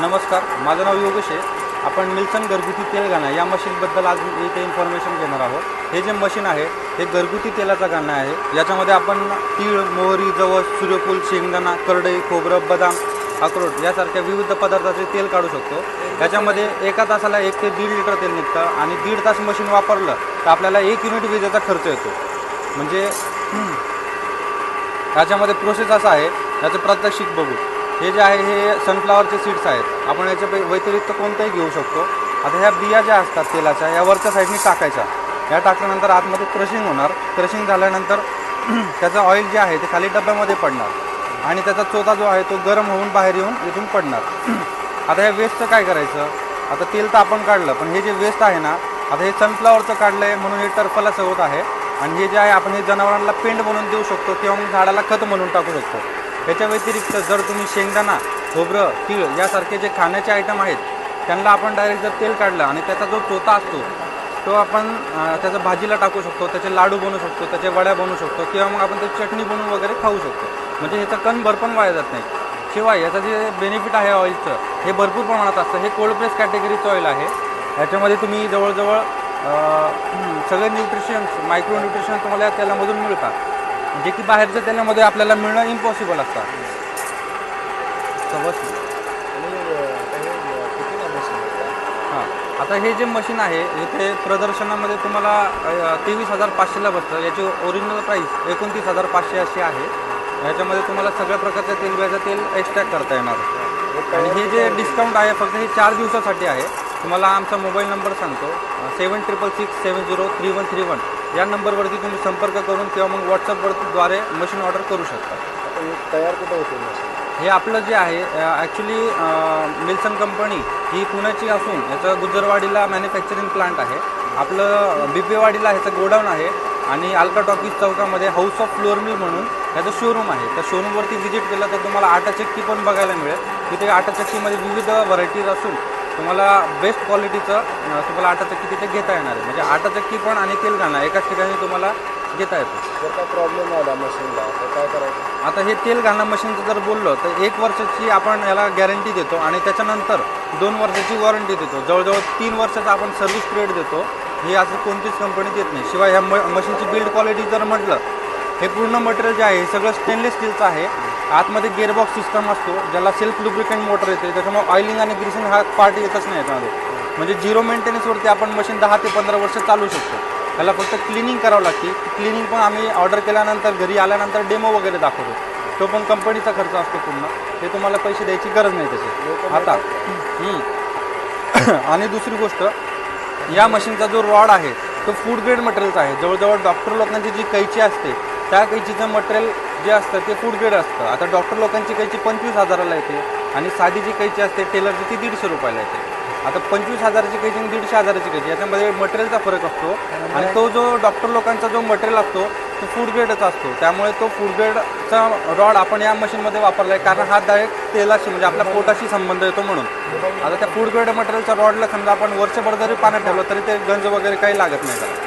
नमस्कार माझं नाव योगेश आहे. आपण मिल्सन घरगुती तेल गाणं या मशीनबद्दल आज इथे इन्फॉर्मेशन घेणार आहोत. हे जे मशीन आहे हे घरगुती तेलाचं गाणं आहे. याच्यामध्ये आपण तीळ मोहरी जवस सूर्यफूल शेंगदाणा करडई खोबरं बदाम अक्रोड यासारख्या विविध पदार्थाचे तेल काढू शकतो. याच्यामध्ये एका तासाला एक ते दीड लिटर तेल निघतं आणि दीड तास मशीन वापरलं तर आपल्याला एक युनिट विजेचा खर्च येतो. म्हणजे याच्यामध्ये प्रोसेस असा आहे याचं प्रात्यक्षिक बघू. हे जे आहे हे सनफ्लावरचे सीड्स आहेत. आपण याच्या व्यतिरिक्त कोणत्याही घेऊ शकतो. आता ह्या बिया ज्या असतात तेलाच्या या वरच्या साईडने टाकायच्या. या टाकल्यानंतर आतमध्ये क्रशिंग होणार. क्रशिंग झाल्यानंतर त्याचं ऑइल जे आहे ते खाली डब्यामध्ये पडणार. आणि त्याचा चोथा जो आहे तो गरम होऊन बाहेर येऊन इथून पडणार. आता ह्या वेस्टचं काय करायचं? आता तेल तर आपण काढलं पण हे जे वेस्ट आहे ना आता हे सनफ्लावरचं काढलं आहे म्हणून हे टर्फला सवत आहे. आणि हे जे आहे आपण हे जनावरांना पेंड म्हणून देऊ शकतो किंवा मग झाडाला खत म्हणून टाकू शकतो. याच्या व्यतिरिक्त जर तुम्ही शेंगदाणा खोबरं तीळ यासारखे जे खाण्याचे आयटम आहेत त्यांना आपण डायरेक्ट जर तेल काढलं आणि त्याचा जो चोथा असतो तो आपण त्याचा त्याचं भाजीला टाकू शकतो त्याचे लाडू बनवू शकतो त्याच्या वड्या बनवू शकतो किंवा मग आपण त्याची चटणी बनवून वगैरे खाऊ शकतो. म्हणजे ह्याचा कण भरपण वाया जात नाही. शिवाय याचं जे बेनिफिट आहे ऑइलचं हे भरपूर प्रमाणात असतं. हे कोल्ड प्रेस कॅटेगरीचं ऑइल आहे. ह्याच्यामध्ये तुम्ही जवळजवळ सगळे न्यूट्रिशन्स मायक्रो न्यूट्रिशन तुम्हाला या तेलामधून मिळतात. जे की बाहेरच्या तेलामध्ये आपल्याला मिळणं इम्पॉसिबल असतं. समज हां आता? हे. जे मशीन आहे इथे प्रदर्शनामध्ये तुम्हाला तेवीस हजार पाचशेला बसतं. याची ओरिजिनल प्राईस एकोणतीस हजार पाचशे अशी आहे. याच्यामध्ये तुम्हाला सगळ्या प्रकारच्या तेलबियाचं तेल एक्स्ट्रॅक्ट करता येणार. आणि हे जे डिस्काउंट आहे फक्त हे चार दिवसासाठी आहे. तुम्हाला आमचा मोबाईल नंबर सांगतो. Seven triple six seven zero three one three one या नंबरवरती तुम्ही संपर्क करून किंवा मग व्हॉट्सअपवरद्वारे मशीन ऑर्डर करू शकता. तयार कुठं होते मशीन हे आपलं जे आहे ॲक्च्युली मिल्सन कंपनी ही पुण्याची असून याचं गुजरवाडीला मॅन्युफॅक्चरिंग प्लांट आहे. आपलं बिपेवाडीला ह्याचं गोडाऊन आहे आणि अल्का टॉकीज चौकामध्ये हाऊस ऑफ फ्लोअर मिल म्हणून याचं शोरूम आहे. त्या शोरूमवरती व्हिजिट केलं तर तुम्हाला आटा चक्की पण बघायला मिळेल. तिथे आटा चक्कीमध्ये विविध व्हरायटीज असून तुम्हाला बेस्ट क्वालिटीचं तुम्हाला आटा चक्की तिथे घेता येणार आहे. म्हणजे आटा चक्की पण आणि तेलगाणा एकाच ठिकाणी तुम्हाला घेता येतो. जर काय प्रॉब्लेम आला मशीनला तर काय करायचं? आता हे तेल घालणं मशीनचं जर बोललो तर एक वर्षाची आपण याला गॅरंटी देतो आणि त्याच्यानंतर दोन वर्षाची वॉरंटी देतो. जवळजवळ तीन वर्षाचा आपण सर्व्हिस पिरियड देतो. ही असं कोणतीच कंपनी देत नाही. शिवाय ह्या म मशीनची बिल्ड क्वालिटी जर म्हटलं हे पूर्ण मटेरियल जे आहे हे सगळं स्टेनलेस स्टीलचं आहे. आतमध्ये गेअरबॉक्स सिस्टम असतो ज्याला सेल्फ लुब्रिकंट मोटर येते. त्याच्यामुळे ऑइलिंग आणि ग्रीसिंग हा पार्ट येतच नाही याच्यामध्ये. म्हणजे झिरो मेंटेनन्सवरती आपण मशीन दहा ते पंधरा वर्ष चालू शकतो. त्याला फक्त क्लिनिंग करावं लागते. क्लिनिंग पण आम्ही ऑर्डर केल्यानंतर घरी आल्यानंतर डेमो वगैरे दाखवतो. तो पण कंपनीचा खर्च असतो पूर्ण. ते तुम्हाला पैसे द्यायची गरज नाही त्याची. आता. आणि दुसरी गोष्ट या मशीनचा जो रॉड आहे तो फूड ग्रेड मटेरियलचा आहे. जवळजवळ डॉक्टर लोकांची जी कैची असते त्या कैचीचं मटेरियल जे असतं ते फूड ग्रेड असतं. आता डॉक्टर लोकांची कैची पंचवीस हजाराला येते आणि साधी जी कैची असते टेलरची ती दीडशे रुपयाला येते. आता पंचवीस हजाराची कैची आणि दीडशे हजाराची कैची याच्यामध्ये मटेरियलचा फरक असतो. आणि तो जो डॉक्टर लोकांचा जो मटेरियल असतो तो फूड ग्रेडचा असतो. त्यामुळे तो फूड ग्रेडचा रॉड आपण या मशीनमध्ये वापरला आहे कारण हा डायरेक्ट तेलाशी म्हणजे आपल्या पोटाशी संबंध येतो म्हणून. आता त्या फूड ग्रेड मटेरियलच्या रॉडला समजा आपण वर्षभर जरी पाण्यात ठेवलं तरी ते गंज वगैरे काही लागत नाही त्याला.